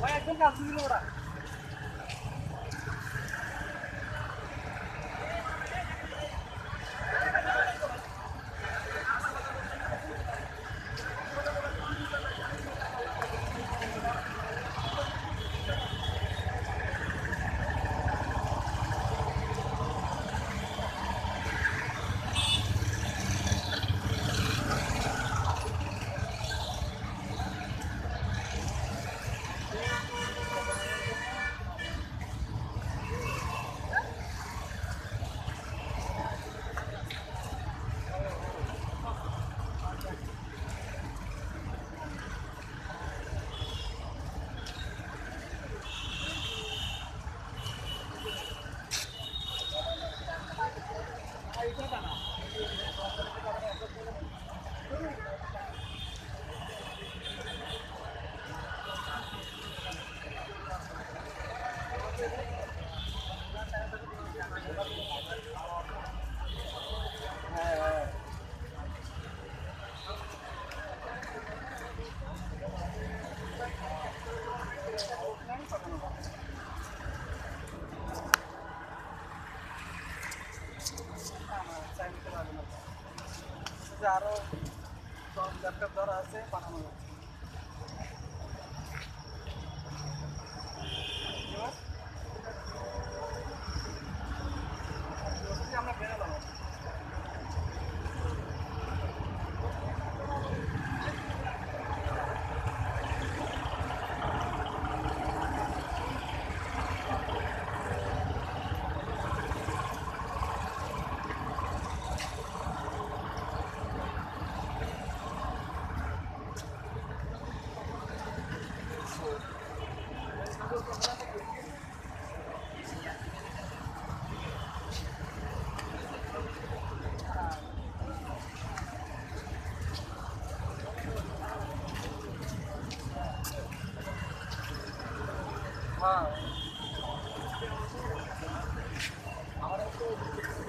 我要增加收入了 আরো দশ ল্যাপটপ ধরা আছে পাঠানো যাচ্ছে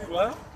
좋아요?